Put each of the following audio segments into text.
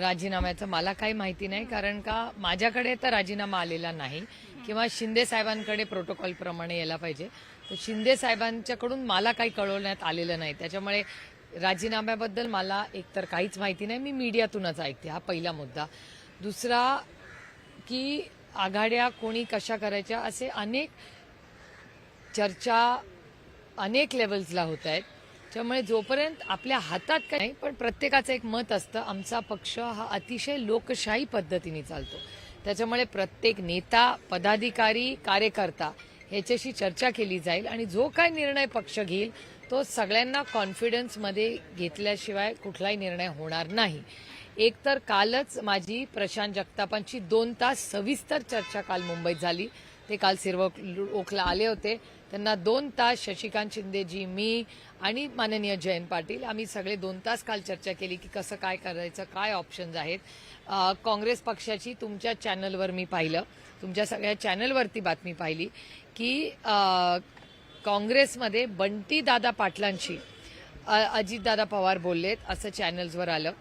राजीनाम्याचं मला काही माहिती नाही कारण का माझ्याकडे तर राजीनामा आलेला नाही. किंवा शिंदे साहेबांकडे प्रोटोकॉल प्रमाणे यायला पाहिजे. तर शिंदे साहेबांच्याकडून मला काही कळवण्यात आलेलं नाही. त्याच्यामुळे राजीनाम्याबद्दल मला एकतर काहीच माहिती नाही. मी मीडियातूनच ऐकते. हा पहिला मुद्दा. दुसरा की आघाड्या कोणी कशा करायच्या? असे अनेक चर्चा अनेक लेवल्सला होत आहेत. त्यामुळे जोपर्यंत आपल्या हातात काही नाही पण प्रत्येकाचं एक मत असतं आमचा पक्ष हा अतिशय लोकशाही पद्धतीने चालतो. त्याच्यामुळे प्रत्येक नेता पदाधिकारी कार्यकर्ता ह्याच्याशी चर्चा केली जाईल आणि जो काय निर्णय पक्ष घेईल तो सगळ्यांना कॉन्फिडन्समध्ये घेतल्याशिवाय कुठलाही निर्णय होणार नाही. एक तर कालच माझी प्रशांत जगतापांची दोन तास सविस्तर चर्चा काल मुंबईत झाली. ते काल सिरव ओखला आले होते. त्यांना दोन तास शशिकांत शिंदेजी मी आणि माननीय जयंत पाटील आम्ही सगळे दोन तास काल चर्चा केली की कसं काय करायचं काय ऑप्शन्स आहेत. काँग्रेस पक्षाची तुमच्या चॅनलवर मी पाहिलं. तुमच्या सगळ्या चॅनलवरती बातमी पाहिली की काँग्रेसमध्ये बंटी दादा पाटलांशी अजितदादा पवार बोललेत असं चॅनल्सवर आलं.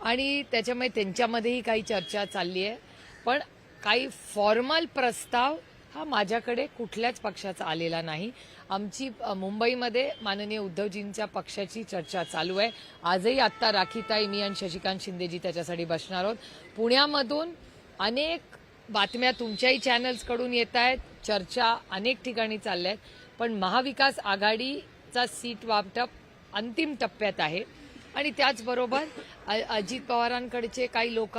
आणि त्याच्यामुळे त्यांच्यामध्येही काही चर्चा चालली आहे पण काही फॉर्मल प्रस्ताव हा माझ्याकडे कुठल्याच पक्षाचा आलेला नाही. आमची मुंबईमध्ये माननीय उद्धवजींच्या पक्षाची चर्चा चालू आहे. आजही आत्ता राखीताई मी आणि शशिकांत शिंदेजी त्याच्यासाठी बसणार आहोत. पुण्यामधून अनेक बातम्या तुमच्याही चॅनल्सकडून येत आहेत. चर्चा अनेक ठिकाणी चालल्या आहेत. पण महाविकास आघाडीचा सीट वाटप अंतिम टप्प्यात आहे. आणि त्याचबरोबर अ- अजित पवारांकडचे काही लोक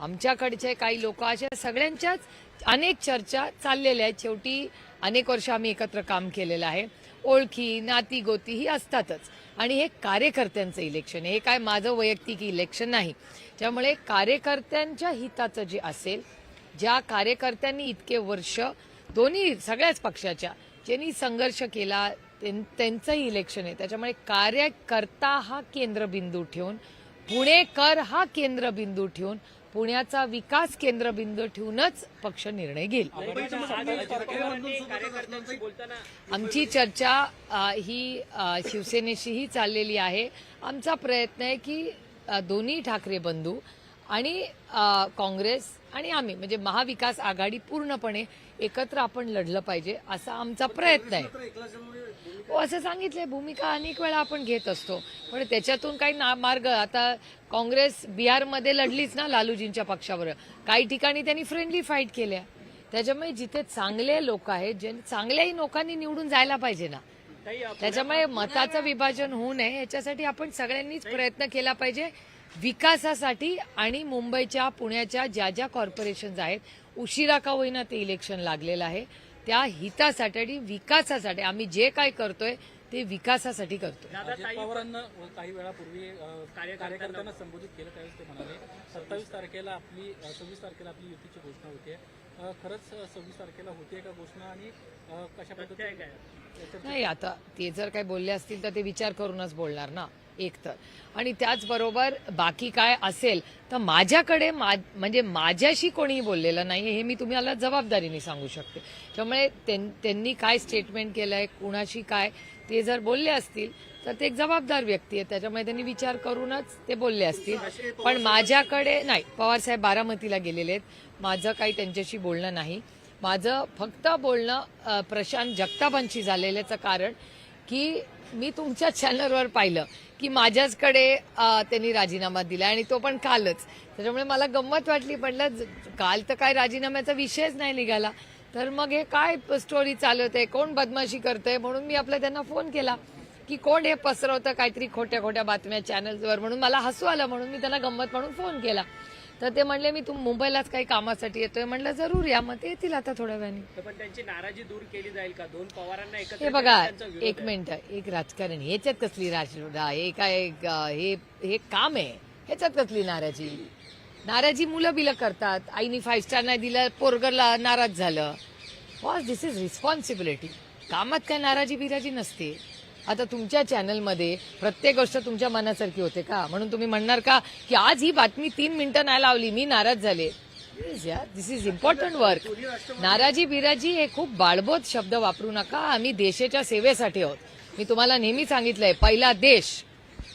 आमच्याकडचे काही लोक अशा सगळ्यांच्याच अनेक चर्चा चाललेल्या आहेत. शेवटी अनेक वर्ष आम्ही एकत्र काम केलेलं आहे. ओळखी नाती गोती ही असतातच. आणि हे कार्यकर्त्यांचं इलेक्शन आहे. हे काय माझं वैयक्तिक इलेक्शन नाही. त्यामुळे कार्यकर्त्यांच्या हिताचं जे असेल ज्या कार्यकर्त्यांनी इतके वर्ष दोन्ही सगळ्याच पक्षाच्या ज्यांनी संघर्ष केला त्यांचंही इलेक्शन आहे. त्याच्यामुळे कार्यकर्ता हा केंद्रबिंदू ठेवून पुणेकर हा केंद्रबिंदू ठेवून पुण्याचा विकास केंद्रबिंदू ठेवूनच पक्ष निर्णय घेईल. आमची चर्चा ही शिवसेनेशीही चाललेली आहे. आमचा प्रयत्न आहे की दोन्ही ठाकरे बंधू आणि काँग्रेस आणि आम्ही म्हणजे महाविकास आघाडी पूर्णपणे एकत्र आपण लढलं पाहिजे असा आमचा प्रयत्न आहे. हो असं सांगितलंय भूमिका अनेक वेळा आपण घेत असतो. पण त्याच्यातून काही ना मार्ग आता काँग्रेस बिहारमध्ये लढलीच ना लालूजींच्या पक्षावर. काही ठिकाणी त्यांनी फ्रेंडली फाईट केल्या. त्याच्यामुळे जिथे चांगले लोक आहेत जे चांगल्याही लोकांनी निवडून जायला पाहिजे ना. त्याच्यामुळे मताचं विभाजन होऊ नये याच्यासाठी आपण सगळ्यांनीच प्रयत्न केला पाहिजे. विकासासाठी आणि मुंबईच्या पुण्याच्या ज्या ज्या कॉर्पोरेशन्स आहेत उशिरा का होईना ते इलेक्शन लागलेलं आहे. त्या हितासाठी आणि विकासासाठी आम्ही जे काय करतोय ते विकासासाठी पवारांना काही वेळापूर्वी कार्यकर्त्यांना संबोधित केलं त्यावेळेस ते म्हणाले सत्तावीस तारखेला आपली सव्वीस तारखेला आपली युतीची घोषणा होते खरंच सव्वीस तारखेला होते का घोषणा आणि कशा पद्धतीने नाही आता ते जर काही बोलले असतील तर ते विचार करूनच बोलणार ना. एक तर. आणि त्याचबरोबर बाकी काय असेल तर माझ्याकडे मा म्हणजे माझ्याशी कोणीही बोललेलं नाही हे मी तुम्हाला जबाबदारीने सांगू शकते. त्यामुळे त्यां- त्यांनी काय स्टेटमेंट केलंय कुणाशी काय ते जर बोलले असतील तर ते एक जबाबदार व्यक्ती आहे. त्याच्यामुळे त्यांनी विचार करूनच ते बोलले असतील. पण माझ्याकडे नाही पवारसाहेब बारामतीला गेलेले आहेत. माझं काही त्यांच्याशी बोलणं नाही. माझं फक्त बोलणं प्रशांत जगतापांशी झालेल्याचं कारण की मी तुमच्या चॅनलवर पाहिलं की माझ्याचकडे त्यांनी राजीनामा दिला आणि तो पण कालच. त्याच्यामुळे मला गंमत वाटली म्हटलं काल तर काय राजीनाम्याचा विषयच नाही निघाला. तर मग हे काय स्टोरी चालवत आहे कोण बदमाशी करतंय? म्हणून मी आपला त्यांना फोन केला की कोण हे पसरवतं काहीतरी खोट्या खोट्या बातम्या चॅनल्सवर म्हणून मला हसू आलं म्हणून मी त्यांना गंमत म्हणून फोन केला. तर ते म्हणले मी तुम मुंबईलाच काही कामासाठी येतोय. म्हणलं जरूर या मग ते येतील आता थोड्या वेळाने. पण त्यांची नाराजी दूर केली जाईल का? दोन पवारांना एकत्र हे बघा विरोध एक मिनिट एक राजकारण. ह्याच्यात कसली राजरोडा हे काय हे हे काम आहे? ह्याच्यात कसली नाराजी? नाराजी मुलं बिलं करतात. आईनी फाईव्ह स्टार नाही दिलं पोरगरला नाराज झालं. वॉज दिस इज रिस्पॉन्सिबिलिटी कामात काय नाराजी बिराजी नसते. आता तुमच्या चॅनलमध्ये प्रत्येक गोष्ट तुमच्या मनासारखी होते का? म्हणून तुम्ही म्हणणार का की आज ही बातमी तीन मिनिटं नाही लावली मी नाराज झाले. दिस इज इम्पॉर्टंट वर्क नाराजी बिराजी हे खूप बाळबोत शब्द वापरू नका. आम्ही देशाच्या सेवेसाठी आहोत. मी तुम्हाला नेहमी सांगितलंय पहिला देश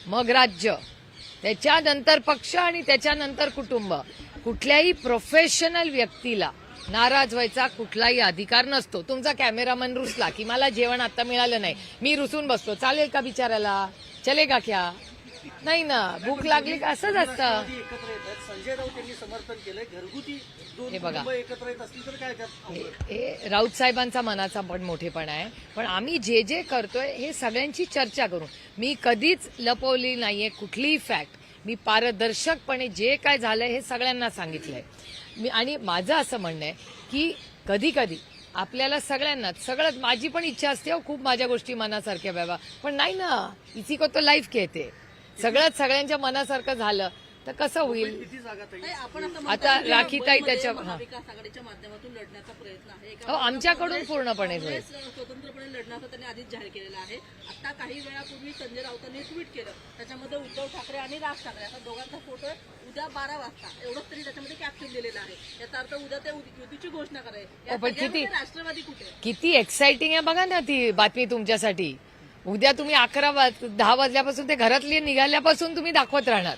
मग राज्य. त्याच्यानंतर पक्ष आणि त्याच्यानंतर कुटुंब. कुठल्याही प्रोफेशनल व्यक्तीला नाराज व्हायचा कुठलाही अधिकार नसतो. तुमचा कॅमेरामन रुसला की मला जेवण आता मिळालं नाही. मी रुसून बसतो. चालेल का बिचाराला चले का क्या? नाही ना. भूक लागली का? असंच असतं. संजय राऊत यांनी समर्थन केलंय घरगुती हे बघा. एकत्र येत असतील तर काय हे हे राऊत साहेबांचा मनाचा पण मोठेपणा आहे. पण आम्ही जे जे करतोय हे सगळ्यांची चर्चा करू. मी कधीच लपवली नाहीये कुठलीही फॅक्ट मी पारदर्शकपणे जे काय झालंय हे सगळ्यांना सांगितलंय. मी आणि माझं असं म्हणणं आहे की कधी कधी आपल्याला सगळ्यांनाच सगळ्यात माझी पण इच्छा असते हो खूप माझ्या गोष्टी मनासारख्या व्हाव्या पण नाही ना इसी को तो लाईफ कहते सगळ्यात सगळ्यांच्या मनासारखं झालं. तर कसं होईल? आता राखीताई त्याच्या- हा. माध्यमातून लढण्याचा प्रयत्न आहे. हो, आमच्याकडून पूर्णपणे होईल. स्वतंत्रपणे लढण्याचं त्यांनी आधीच जाहीर केलेलं आहे. आता काही वेळापूर्वी संजय राऊतांनी ट्विट केलं. त्याच्यामध्ये उद्धव ठाकरे आणि राज ठाकरे असा दोघांचा फोटो आहे. उद्या बारा वाजता एवढंच तरी त्याच्यामध्ये कॅप्शन दिलेलं आहे. याचा अर्थ उद्या ते युतीची घोषणा कराय हो, राष्ट्रवादी कुठे? किती एक्साइटिंग आहे बघा ना ती बातमी तुमच्यासाठी. उद्या तुम्ही अकरा वाज दहा वाजल्यापासून ते घरातली निघाल्यापासून तुम्ही दाखवत राहणार.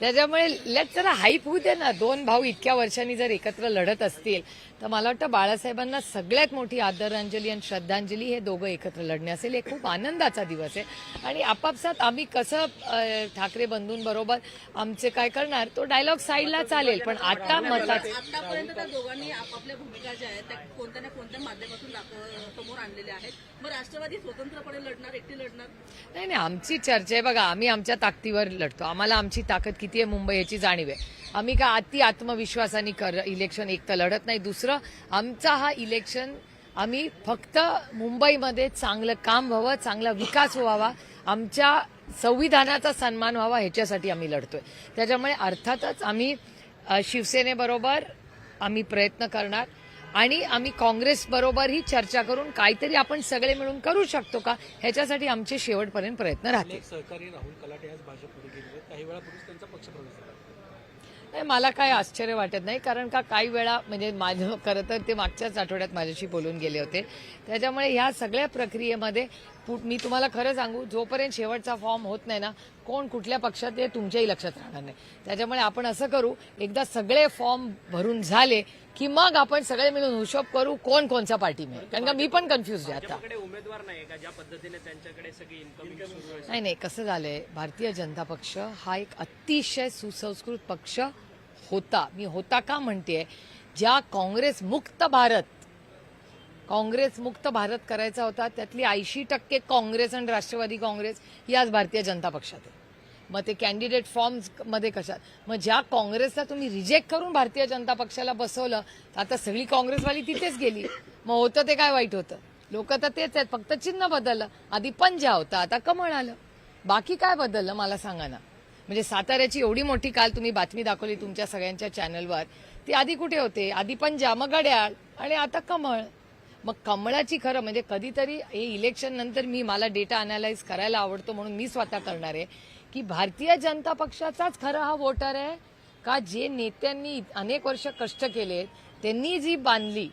त्याच्यामुळे लेट जरा हाईप होऊ दे ना. दोन भाऊ इतक्या वर्षांनी जर एकत्र लढत असतील तर मला वाटतं बाळासाहेबांना सगळ्यात मोठी आदरांजली आणि श्रद्धांजली हे दोघं एकत्र लढणे असेल. हे खूप आनंदाचा दिवस आहे. आणि आपापसात आम्ही कसं ठाकरे बंधूंबरोबर आमचे काय करणार तो डायलॉग साईडला चालेल. पण आता मतात आतापर्यंत त्या दोघांनी आपापल्या भूमिका ज्या आहेत त्या कोणत्या ना कोणत्या माध्यमातून समोर आणलेल्या आहेत. मग राष्ट्रवादी स्वतंत्रपणे लढणार एकटी लढणार? नाही नाही आमची चर्चा आहे बघा. आम्ही आमच्या ताकदीवर लढतो. आम्हाला आमची ताकद किती आहे मुंबई याची जाणीव आहे. आम्ही का अति आत्मविश्वासाने कर इलेक्शन एक तर लढत नाही दुसरं आमचा हा इलेक्शन आम्ही फक्त मुंबईमध्ये चांगलं काम व्हावं चांगला विकास व्हावा आमच्या संविधानाचा सन्मान व्हावा ह्याच्यासाठी आम्ही लढतोय. त्याच्यामुळे अर्थातच आम्ही शिवसेनेबरोबर आम्ही प्रयत्न करणार. आणि आम्ही काँग्रेस बरोबरही चर्चा करून काहीतरी आपण सगळे मिळून करू शकतो का? ह्याच्यासाठी आमचे शेवटपर्यंत प्रयत्न राहतील. सहकारी राहुल कलाटे आज भाजपमध्ये गेले. काही वेळापूर्वीच त्यांचा पक्षप्रवेश मला काय आश्चर्य वाटत नाही कारण का काही वेळा म्हणजे माझं खरं तर ते मागच्याच आठवड्यात माझ्याशी बोलून गेले होते. त्याच्यामुळे ह्या सगळ्या प्रक्रियेमध्ये मी तुम्हाला खरं सांगू जोपर्यंत शेवटचा फॉर्म होत नाही ना कोण कुठल्या पक्षात आहे तुमच्याही लक्षात राहणार नाही. त्याच्यामुळे आपण असं करू एकदा सगळे फॉर्म भरून झाले की मग आपण सगळे मिळून हिशोब करू कोण कोणचा पार्टी मिळेल. कारण का मी पण कन्फ्युज आहे आता. उमेदवार नाही का ज्या पद्धतीने त्यांच्याकडे सगळी इन्कम सुरू आहे? नाही नाही कसं झालंय भारतीय जनता पक्ष हा एक अतिशय सुसंस्कृत पक्ष होता. मी होता का म्हणते ज्या काँग्रेस मुक्त भारत काँग्रेस मुक्त भारत करायचा होता त्यातली ऐंशी टक्के काँग्रेस आणि राष्ट्रवादी काँग्रेस याच आज भारतीय जनता पक्षात आहे. मग ते कॅन्डिडेट फॉर्म्समध्ये कशात? मग ज्या काँग्रेसला तुम्ही रिजेक्ट करून भारतीय जनता पक्षाला बसवलं तर आता सगळी काँग्रेसवाली तिथेच गेली. मग होतं ते काय वाईट होतं? लोक तर तेच आहेत फक्त चिन्ह बदललं. आधी पंजा होता आता कमळ आलं. बाकी काय बदललं मला सांगा ना? म्हणजे साताऱ्याची एवढी मोठी काल तुम्ही बातमी दाखवली तुमच्या सगळ्यांच्या चॅनलवर ती आधी कुठे होते? आधी पंजा मग घड्याळ आणि आता कमळ. मग कमळाची खरं म्हणजे कधीतरी हे इलेक्शन नंतर मी मला डेटा अनालाइज करायला आवडतो म्हणून मी स्वतः करणार आहे. की भारतीय जनता पक्षाचाच खरा हा वोटर आहे का जे नेत्यांनी अनेक वर्ष कष्ट केलेत त्यांनी जी बांधली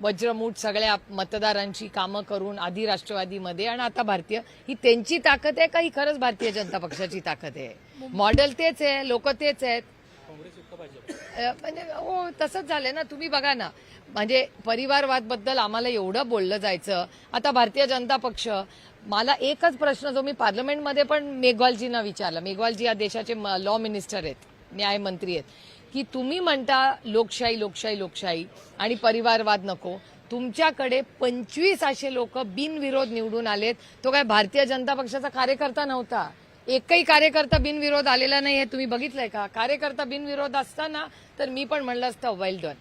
वज्रमूठ सगळ्या मतदारांची कामं करून आधी राष्ट्रवादीमध्ये आणि आता भारतीय ही त्यांची ताकद आहे का ही खरंच भारतीय जनता पक्षाची ताकद आहे? मॉडेल तेच आहे लोक तेच आहेत. पाहिजे. म्हणजे हो तसंच झालंय ना. तुम्ही बघा ना. म्हणजे परिवारवादबद्दल आम्हाला एवढं बोललं जायचं. आता भारतीय जनता पक्ष मला एकच प्रश्न जो मी पार्लमेंटमध्ये पण मेघवालजींना विचारला. मेघवालजी या देशाचे लॉ मिनिस्टर आहेत न्यायमंत्री आहेत. की तुम्ही म्हणता लोकशाही लोकशाही लोकशाही आणि परिवारवाद नको. तुमच्याकडे पंचवीस असे लोक बिनविरोध निवडून आलेत. तो काय भारतीय जनता पक्षाचा कार्यकर्ता नव्हता? एकही कार्यकर्ता बिनविरोध आलेला नाही हे तुम्ही बघितलंय का? कार्यकर्ता बिनविरोध असताना तर मी पण म्हणलं असतं वेल डन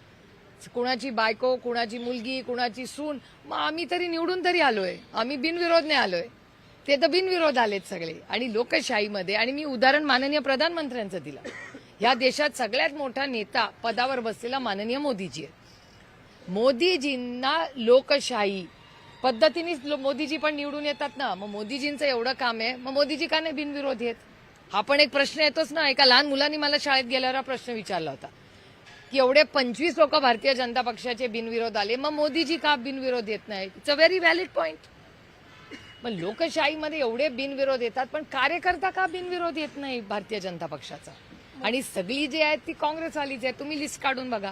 कुणाची बायको कुणाची मुलगी कुणाची सून मग आम्ही तरी निवडून तरी आलोय. आम्ही बिनविरोध नाही आलोय. ते तर बिनविरोध आलेत सगळे. आणि लोकशाहीमध्ये आणि मी उदाहरण माननीय प्रधानमंत्र्यांचं दिलं. या देशात सगळ्यात मोठा नेता पदावर बसलेला माननीय मोदीजी आहे मोदीजींना लोकशाही पद्धतीनेच लो- मोदीजी पण निवडून येतात ना. मग मोदीजींचं एवढं काम आहे. मग मोदीजी का नाही बिनविरोध येत हा पण एक प्रश्न येतोच ना. एका लहान मुलांनी मला शाळेत गेल्यावर हा प्रश्न विचारला होता. की एवढे पंचवीस लोक भारतीय जनता पक्षाचे बिनविरोध आले. मग मोदीजी का बिनविरोध येत नाही? It's a very valid point पण लोकशाहीमध्ये एवढे बिनविरोध येतात पण कार्यकर्ता का बिनविरोध येत नाही भारतीय जनता पक्षाचा? आणि सगळी जी आहेत ती काँग्रेसवालीच आहे तुम्ही लिस्ट काढून बघा.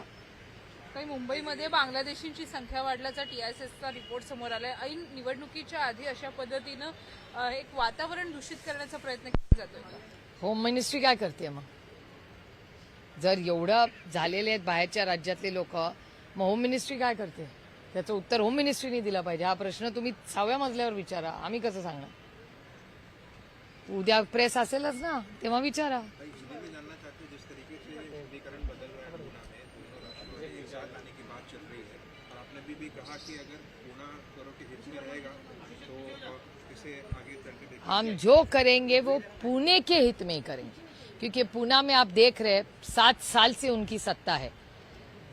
काही मुंबईमध्ये बांगलादेशींची संख्या वाढल्याचा टीआयएसएसचा रिपोर्ट समोर आलाय. ऐन निवडणुकीच्या आधी अशा पद्धतीनं एक वातावरण दूषित करण्याचा प्रयत्न केला जातोय होम मिनिस्ट्री काय करते मग? जर एवढं झालेले आहेत बाहेरच्या राज्यातले लोक मग होम मिनिस्ट्री काय करते? त्याचं उत्तर होम मिनिस्ट्रीने दिलं पाहिजे. हा प्रश्न तुम्ही सहाव्या मजल्यावर विचारा. आम्ही कसं सांगणार? उद्या प्रेस असेलच ना तेव्हा विचारा. भी, कहा कि अगर पूना करो के हित में रहेगा तो इसे आगे हम जो करेंगे वो पुणे के हित में ही करेंगे। क्योंकि पूना में आप देख रहे हैं सात साल से उनकी सत्ता है।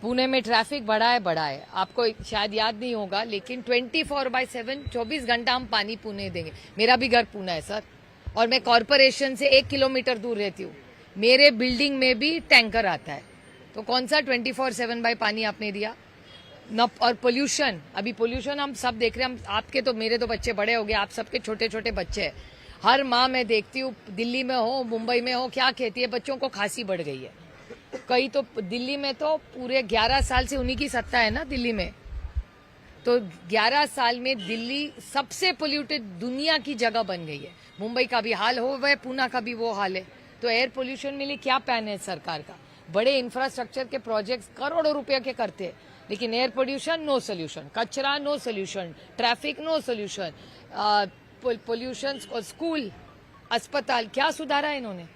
पुणे में ट्रैफ़िक बढ़ा है बढ़ा है आपको शायद याद नहीं होगा लेकिन 24 फोर बाय सेवन चौबीस घंटा हम पानी पुणे देंगे। मेरा भी घर पुणे है सर। और मैं कॉरपोरेशन से एक किलोमीटर दूर रहती हूँ। मेरे बिल्डिंग में भी टैंकर आता है। तो कौन सा ट्वेंटी फोर सेवन बाय पानी आपने दिया? न, और पोल्यूशन अभी पोल्यूशन हम सब देख रहे हैं, हम आपके तो मेरे तो बच्चे बड़े हो गए, आप सबके छोटे छोटे बच्चे हर माँ मैं देखती हूँ, दिल्ली में हो, मुंबई में हो, क्या कहती है, बच्चों को खांसी बढ़ गई है। कई तो दिल्ली में तो पूरे 11 साल से उन्हीं की सत्ता है ना, दिल्ली में? तो 11 साल में दिल्ली सबसे पोल्यूटेड दुनिया की जगह बन गई है। मुंबई का भी हाल हो, वह पूना का भी वो हाल है। तो एयर पोल्यूशन में लिए क्या प्लान है सरकार का? बड़े इंफ्रास्ट्रक्चर के प्रोजेक्ट्स करोड़ों रुपए के करते हैं। लेकिन एयर पोल्यूशन नो सोल्यूशन कचरा no solution traffic no solution pollution और स्कूल अस्पताल क्या सुधारा है इन्होंने?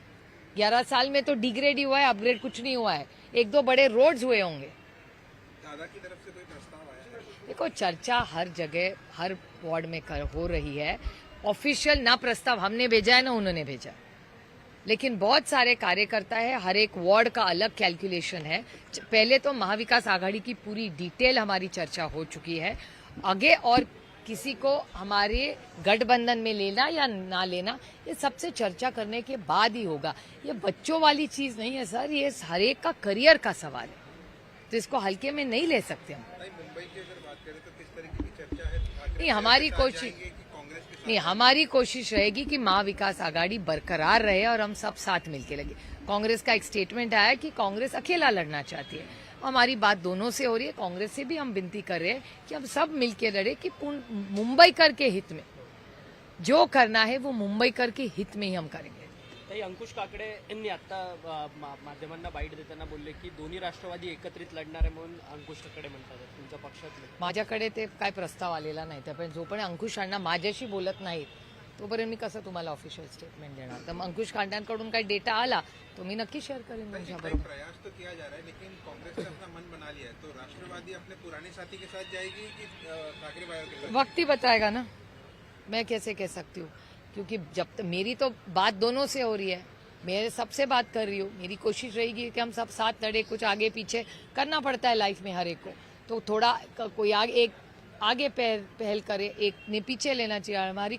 ग्यारह साल में तो डिग्रेड ही हुआ है अपग्रेड कुछ नहीं हुआ है. एक दो बड़े रोड्स हुए होंगे. दादा की तरफ़ से कोई प्रस्ताव आया? देखो चर्चा हर जगह हर वार्ड में कर, हो रही है. ऑफिशियल ना प्रस्ताव हमने भेजा है ना उन्होंने भेजा है. लेकिन बहुत सारे कार्यकर्ता है हर एक वार्ड का अलग कैलकुलेशन है। पहले तो महाविकास आघाड़ी की पूरी डिटेल हमारी चर्चा हो चुकी है। आगे और किसी को हमारे गठबंधन में लेना या ना लेना ये सबसे चर्चा करने के बाद ही होगा। ये बच्चों वाली चीज़ नहीं है सर ये हर एक का करियर का सवाल है। तो इसको हल्के में नहीं ले सकते हम। नहीं तो है? हमारी कोशिश नहीं, हमारी कोशिश रहेगी कि महाविकास आघाड़ी बरकरार रहे और हम सब साथ मिलके लगे। कांग्रेस का एक स्टेटमेंट आया कि कांग्रेस अकेला लड़ना चाहती है। हमारी बात दोनों से हो रही है, कांग्रेस से भी हम विनती कर रहे हैं कि हम सब मिलके लड़े कि मुंबई कर के हित में। जो करना है वो मुंबई कर के हित में ही हम करेंगे। ताई अंकुश काकडे यांनी आता माध्यमांना बाईट देताना बोलले की दोन्ही राष्ट्रवादी एकत्रित लढणार आहे म्हणून अंकुश काकडे म्हणतात. तुमच्या पक्षातले माझ्याकडे ते काय प्रस्ताव आलेला नाही. त्यापर्यंत जोपर्यंत अंकुश अण्णा माझ्याशी बोलत नाहीत तोपर्यंत मी कसं तुम्हाला ऑफिशियल स्टेटमेंट देणार? तर अंकुश कांड्यांकडून काही डेटा आला तो मी नक्की शेअर करेन कई तुमच्याबरोबर प्रयास तो किया जा रहा है लेकिन कांग्रेस ने अपना मन बना लिया है। तो राष्ट्रवादी अपने पुराने साथी के साथ जाएगी कि अ, ठाकरे भाइयों के साथ? वक्त ही बताएगा ना। मैं कैसे कह सकती हूँ? क्योंकि जब तक मेरी तो बात दोनों से हो रही है। मैं सबसे बात कर रही हूँ। मेरी कोशिश रहेगी कि हम सब साथ लड़े, कुछ आगे पीछे करना पड़ता है लाइफ में हर एक को। तो थोड़ा कोई आगे एक आगे पहल पहल करे, एक ने पीछे लेना चाहिए। हमारी